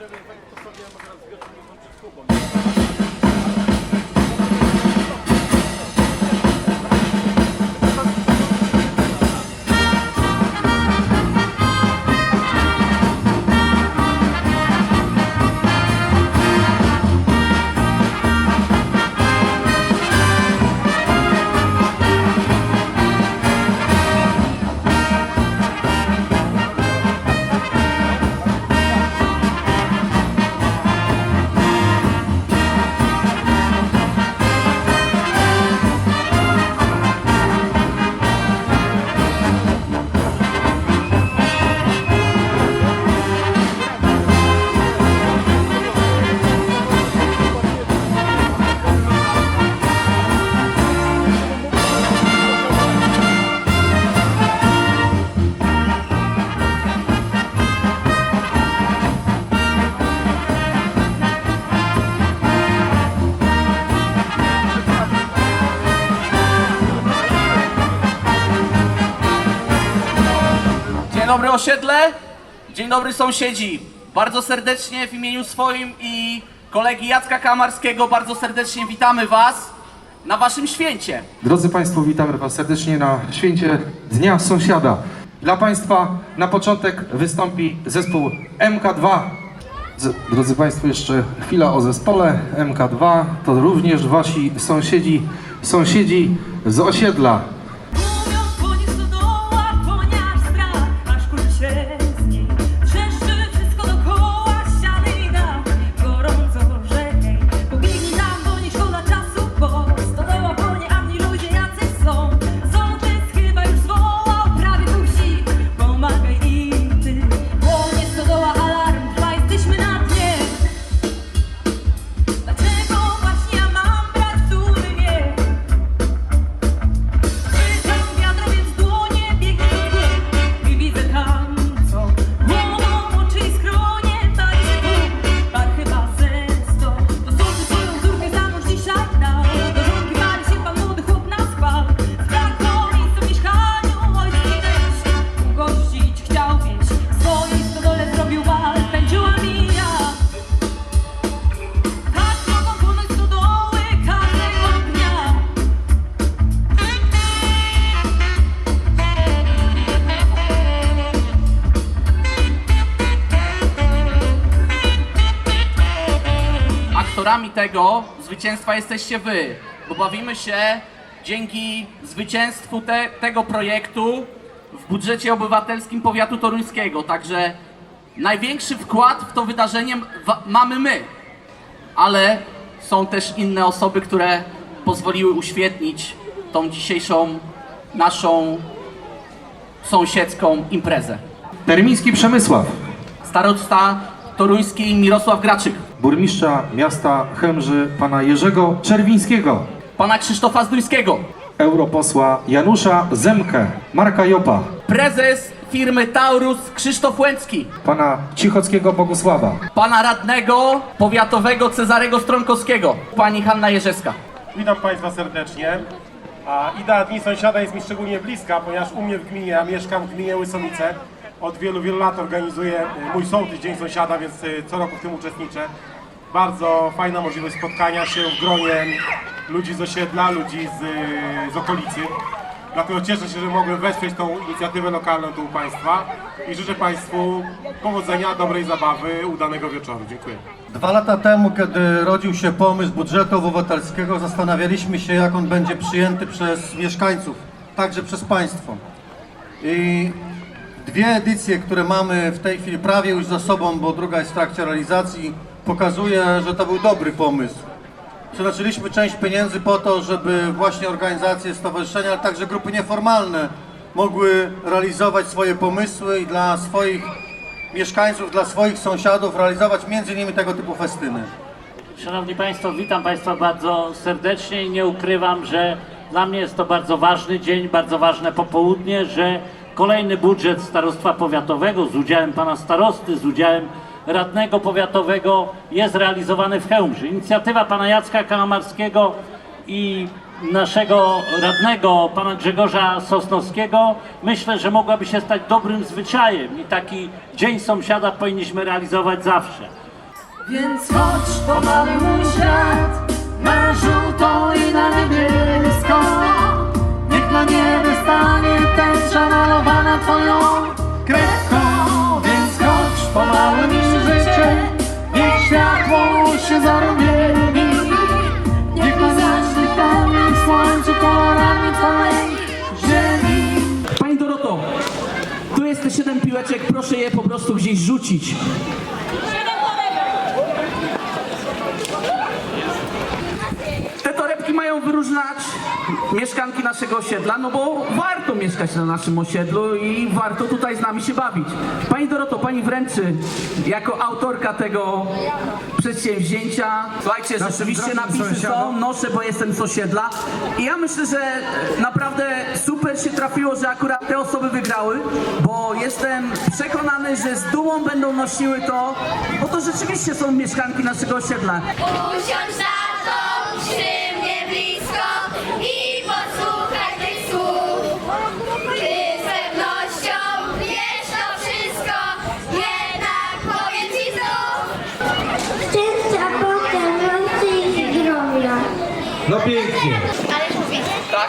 Dzień dobry osiedle, dzień dobry sąsiedzi. Bardzo serdecznie w imieniu swoim i kolegi Jacka Kamarskiego bardzo serdecznie witamy Was na Waszym święcie. Drodzy Państwo, witamy Was serdecznie na święcie Dnia Sąsiada. Dla Państwa na początek wystąpi zespół MK2. Z, drodzy Państwo, jeszcze chwila o zespole MK2. To również Wasi sąsiedzi, sąsiedzi z osiedla. Aktorami tego zwycięstwa jesteście Wy, bo bawimy się dzięki zwycięstwu te, tego projektu w budżecie obywatelskim powiatu toruńskiego. Także największy wkład w to wydarzenie mamy my, ale są też inne osoby, które pozwoliły uświetnić tą dzisiejszą naszą sąsiedzką imprezę. Termiński Przemysław, Starosta toruński Mirosław Graczyk, burmistrza miasta Chemży, pana Jerzego Czerwińskiego, pana Krzysztofa Zduńskiego, europosła Janusza Zemkę, Marka Jopa, prezes firmy Taurus Krzysztof Łęcki, pana Cichockiego Bogusława, pana radnego powiatowego Cezarego Stronkowskiego, pani Hanna Jerzewska. Witam Państwa serdecznie. A idea Dni Sąsiada jest mi szczególnie bliska, ponieważ u mnie w gminie, ja mieszkam w gminie Łysomice, od wielu, wielu lat organizuję y, mój sołtys Dzień Sąsiada, więc y, co roku w tym uczestniczę. Bardzo fajna możliwość spotkania się w gronie ludzi z osiedla, ludzi z, y, z okolicy. Dlatego cieszę się, że mogłem wesprzeć tą inicjatywę lokalną tu u Państwa i życzę Państwu powodzenia, dobrej zabawy, udanego wieczoru. Dziękuję. Dwa lata temu, kiedy rodził się pomysł budżetu obywatelskiego, zastanawialiśmy się, jak on będzie przyjęty przez mieszkańców, także przez państwo. I dwie edycje, które mamy w tej chwili prawie już za sobą, bo druga jest w trakcie realizacji, pokazuje, że to był dobry pomysł. Przeznaczyliśmy część pieniędzy po to, żeby właśnie organizacje, stowarzyszenia, ale także grupy nieformalne mogły realizować swoje pomysły i dla swoich mieszkańców, dla swoich sąsiadów realizować między innymi tego typu festyny. Szanowni Państwo, witam Państwa bardzo serdecznie i nie ukrywam, że dla mnie jest to bardzo ważny dzień, bardzo ważne popołudnie, że kolejny budżet Starostwa Powiatowego z udziałem Pana Starosty, z udziałem Radnego Powiatowego jest realizowany w Chełmży. Inicjatywa Pana Jacka Kalamarskiego i naszego radnego, pana Grzegorza Sosnowskiego, myślę, że mogłaby się stać dobrym zwyczajem i taki Dzień Sąsiada powinniśmy realizować zawsze. Więc chodź pomaluj mój kolorami twojej ziemi Pani Doroto, tu jest te 7 piłeczek, proszę je po prostu gdzieś rzucić. Te torebki mają wyróżniać mieszkanki naszego osiedla, no bo warto mieszkać na naszym osiedlu i warto tutaj z nami się bawić. Pani Doroto, pani wręczy jako autorka tego przedsięwzięcia. Słuchajcie, rzeczywiście napisy są, noszę, bo jestem z osiedla i ja myślę, że naprawdę super się trafiło, że akurat te osoby wygrały, bo jestem przekonany, że z dumą będą nosiły to, bo to rzeczywiście są mieszkanki naszego osiedla. Usiądź na przy No pięknie. Ależ mówię. Tak?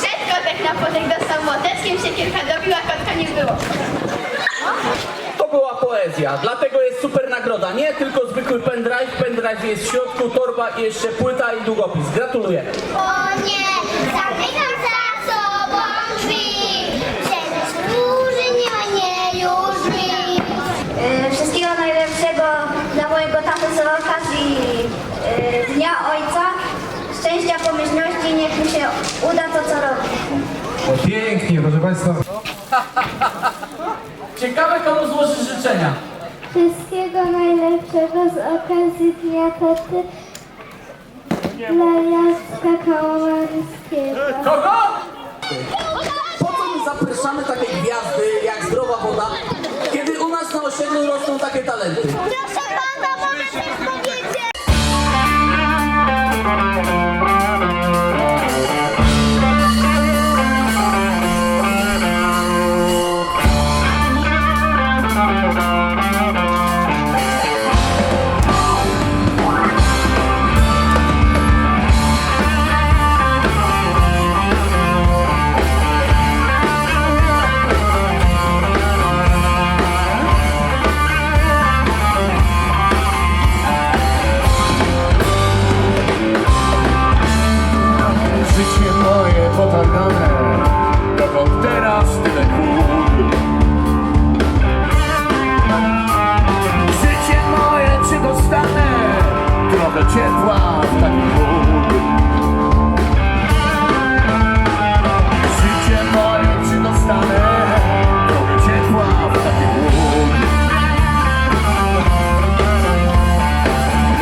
Szedł kotek na potek, dostał młoteczkiem, siekierka dobiła, kotka nie było. To była poezja, dlatego jest super nagroda. Nie tylko zwykły pendrive, pendrive jest w środku, torba i jeszcze płyta i długopis. Gratuluję. O nie, zamykam za sobą drzwi. Przedłuży nie, nie już mi. E, Wszystkiego najlepszego dla mojego taty z okazji e, Dnia Ojca. Pomyślności, niech mi się uda to, co robi. Pięknie, proszę Państwa. Ciekawe komu złoży życzenia. Wszystkiego najlepszego z okazji Dnia Taty dla Jacka Kałamarskiego. Kogo? Po co my zapraszamy takie gwiazdy jak zdrowa woda, kiedy u nas na osiedlu rosną takie talenty? Trochę ciepła w taki chłód Życie moje, czy dostanę Trochę ciepła w taki chłód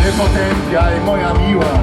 Nie potępiaj moja miła